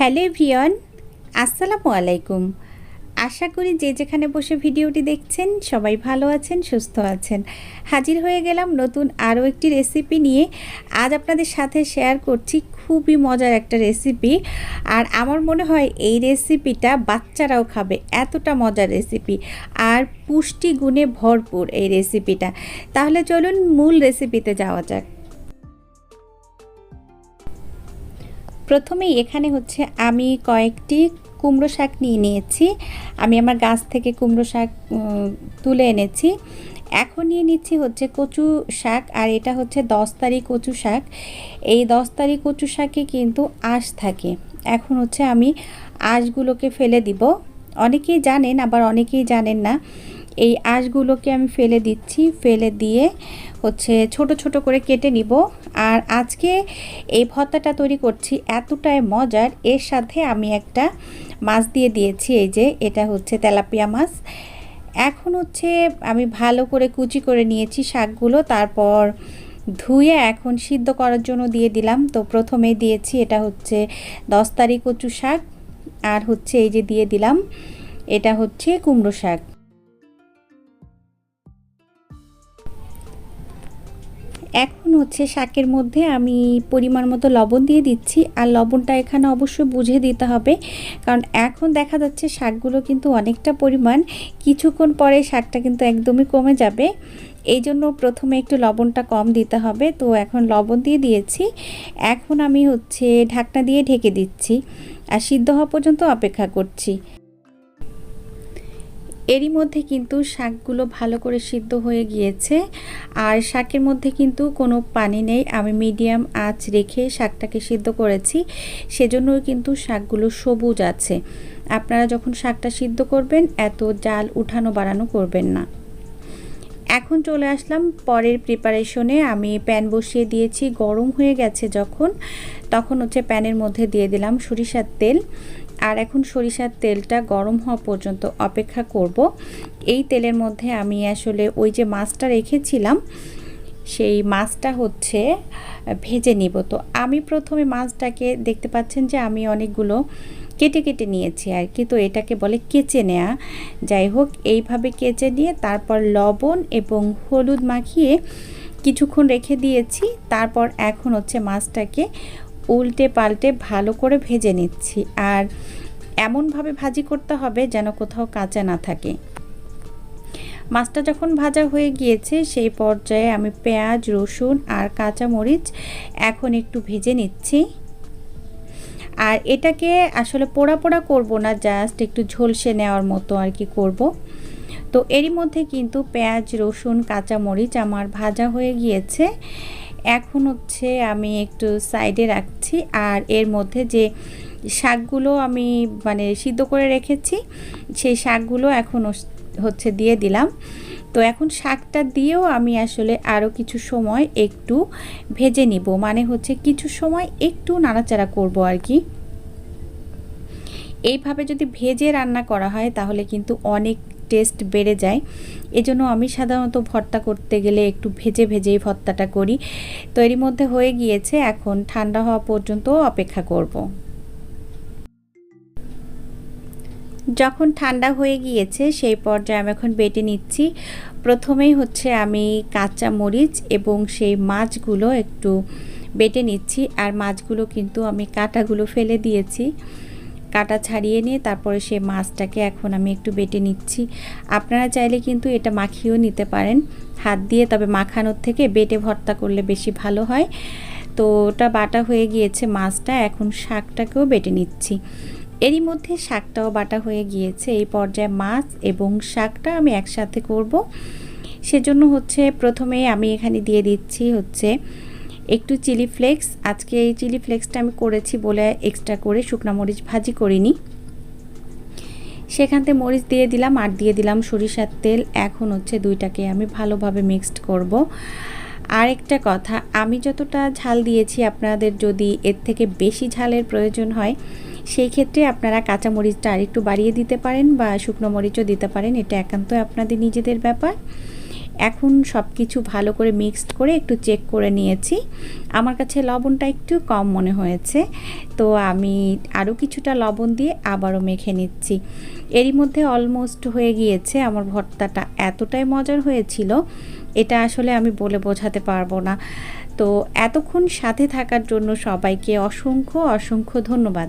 Hello everyone, আসসালামু আলাইকুম। আশা করি যে যেখানে বসে ভিডিওটি দেখছেন, সবাই ভালো আছেন, সুস্থ আছেন। হাজির হয়ে গেলাম নতুন আরও একটি রেসিপি নিয়ে। আজ আপনাদের সাথে শেয়ার করছি খুবই মজার একটা রেসিপি। আর আমার মনে হয় এই রেসিপিটা বাচ্চারাও খাবে, এতটা মজার রেসিপি। আর পুষ্টি গুণে ভরপুর এই রেসিপিটা। তাহলে চলুন মূল রেসিপিতে যাওয়া যাক। প্রথমেই এখানে হচ্ছে আমি কয়েকটি কুমড়ো শাক নিয়ে নিয়েছি। আমি আমার গাছ থেকে কুমড়ো শাক তুলে এনেছি। এখন নিয়ে নিচ্ছি হচ্ছে কচু শাক আর এটা হচ্ছে দশতারি কচু শাক। এই দশতারি কচু শাকে কিন্তু আঁশ থাকে। এখন হচ্ছে আমি আঁশগুলোকে ফেলে দিব। অনেকেই জানেন, আবার অনেকেই জানেন না। এই আঁশগুলোকে আমি ফেলে দিচ্ছি, ফেলে দিয়ে হচ্ছে ছোট ছোট করে কেটে নিব। আর আজকে এই ভর্তাটা তৈরি করছি এতটাই মজার, এর সাথে আমি একটা মাছ দিয়ে দিয়েছি, এই যে এটা হচ্ছে তেলাপিয়া মাছ। এখন হচ্ছে আমি ভালো করে কুচি করে নিয়েছি শাকগুলো, তারপর ধুয়ে এখন সিদ্ধ করার জন্য দিয়ে দিলাম। তো প্রথমেই দিয়েছি এটা হচ্ছে দশ তারিখ কচু শাক, আর হচ্ছে এই যে দিয়ে দিলাম, এটা হচ্ছে কুমড়ো শাক। এখন হচ্ছে শাকের মধ্যে আমি পরিমাণ মতো লবণ দিয়ে দিচ্ছি। আর লবণটা এখানে অবশ্যই বুঝে দিতে হবে। কারণ এখন দেখা যাচ্ছে শাকগুলো কিন্তু অনেকটা পরিমাণ। কিছুক্ষণ পরে শাকটা কিন্তু একদমই কমে যাবে। এই জন্য প্রথমে একটু লবণটা কম দিতে হবে। তো এখন লবণ দিয়ে দিয়েছি। এখন আমি হচ্ছে ঢাকনা দিয়ে ঢেকে দিচ্ছি। আর সিদ্ধ হওয়া পর্যন্ত অপেক্ষা করছি। এরই মধ্যে কিন্তু শাকগুলো ভালো করে সিদ্ধ হয়ে গিয়েছে। আর শাকের মধ্যে কিন্তু কোনো পানি নেই। আমি মিডিয়াম আঁচ রেখে শাকটাকে সিদ্ধ করেছি। সেজন্যই কিন্তু শাকগুলো সবুজ আছে। আপনারা যখন শাকটা সিদ্ধ করবেন, এত জাল উঠানো বাড়ানো করবেন না। এখন চলে আসলাম পরের প্রিপারেশনে আমি প্যান বসিয়ে দিয়েছি। গরম হয়ে গেছে যখন। তখন হচ্ছে প্যানের মধ্যে দিয়ে দিলাম সরিষার তেল। আর এখন সরিষার তেলটা গরম হওয়া পর্যন্ত অপেক্ষা করব। এই তেলের মধ্যে আমি আসলে ওই যে মাছটা রেখেছিলাম, সেই মাছটা হচ্ছে ভেজে নিব। তো আমি প্রথমে মাছটাকে দেখতে পাচ্ছেন যে আমি অনেকগুলো কেটে কেটে নিয়েছি আর কি। তো এটাকে বলে কেচে নেয়া। যাই হোক, এইভাবে কেচে নিয়ে তারপর লবণ এবং হলুদ মাখিয়ে কিছুক্ষণ রেখে দিয়েছি। তারপর এখন হচ্ছে মাছটাকে উল্টে পাল্টে ভালো করে ভেজে নিচ্ছি। আর এমনভাবে ভাজি করতে হবে যেন কোথাও কাঁচা না থাকে। মাছটা যখন ভাজা হয়ে গিয়েছে, সেই পর্যায়ে আমি পেঁয়াজ, রসুন আর কাঁচা মরিচ এখন একটু ভেজে নিচ্ছি। আর এটাকে আসলে পোড়া পোড়া করব না, জাস্ট একটু ঝলসে নেওয়ার মতো আর কি করব। তো এরই মধ্যে কিন্তু পেঁয়াজ, রসুন কাঁচা মরিচ আমার ভাজা হয়ে গিয়েছে। এখন হচ্ছে আমি একটু সাইডে রাখছি আর এর মধ্যে যে শাকগুলো আমি মানে সিদ্ধ করে রেখেছি, সেই শাকগুলো এখন হচ্ছে দিয়ে দিলাম। তো এখন শাকটা দিয়েও আমি আসলে আরও কিছু সময় একটু ভেজে নিব। মানে হচ্ছে কিছু সময় একটু নাড়াচাড়া করব আর কি। এইভাবে যদি ভেজে রান্না করা হয় তাহলে কিন্তু অনেক টেস্ট বেড়ে যায়। এজন্য আমি সাধারণত ভর্তা করতে গেলে একটু ভেজে ভেজেই ভর্তাটা করি। তো এরই মধ্যে হয়ে গিয়েছে, এখন ঠান্ডা হওয়া পর্যন্ত অপেক্ষা করব। যখন ঠান্ডা হয়ে গিয়েছে, সেই পর্যায়ে আমি এখন বেটে নিচ্ছি। প্রথমেই হচ্ছে আমি কাঁচা মরিচ এবং সেই মাছগুলো একটু বেটে নিচ্ছি। আর মাছগুলো কিন্তু আমি কাটাগুলো ফেলে দিয়েছি। কাটা ছাড়িয়ে নিয়ে তারপরে সে মাছটাকে এখন আমি একটু বেটে নিচ্ছি। আপনারা চাইলে কিন্তু এটা মাখিয়েও নিতে পারেন। হাত দিয়ে তবে মাখানোর থেকে বেটে ভর্তা করলে বেশি ভালো হয়। তো ওটা বাটা হয়ে গিয়েছে মাছটা, এখন শাকটাকেও বেটে নিচ্ছি। এরই মধ্যে শাকটাও বাটা হয়ে গিয়েছে। এই পর্যায়ে মাছ এবং শাকটা আমি একসাথে করব। সেজন্য হচ্ছে প্রথমে আমি এখানে দিয়ে দিচ্ছি হচ্ছে একটু চিলি ফ্লেক্স। আজকে এই চিলি ফ্লেক্সটা আমি করেছি বলে এক্সট্রা করে শুকনো মরিচ ভাজি করিনি। সেখান থেকে মরিচ দিয়ে দিলাম আর দিয়ে দিলাম সরিষার তেল। এখন হচ্ছে দুইটাকে আমি ভালোভাবে মিক্সড করব। আরেকটা কথা, আমি যতটা ঝাল দিয়েছি আপনাদের যদি এর থেকে বেশি ঝালের প্রয়োজন হয়, সেই ক্ষেত্রে আপনারা কাঁচা মরিচটা আরেকটু বাড়িয়ে দিতে পারেন বা শুকনো মরিচও দিতে পারেন। এটা একান্ত আপনাদের নিজেদের ব্যাপার। এখন সব কিছু ভালো করে মিক্সড করে একটু চেক করে নিয়েছি। আমার কাছে লবণটা একটু কম মনে হয়েছে। তো আমি আরও কিছুটা লবণ দিয়ে আবারও মেখে নিচ্ছি। এরই মধ্যে অলমোস্ট হয়ে গিয়েছে। আমার ভর্তাটা এতটাই মজার হয়েছিল, এটা আসলে আমি বলে বোঝাতে পারব না। তো এতক্ষণ সাথে থাকার জন্য সবাইকে অসংখ্য অসংখ্য ধন্যবাদ।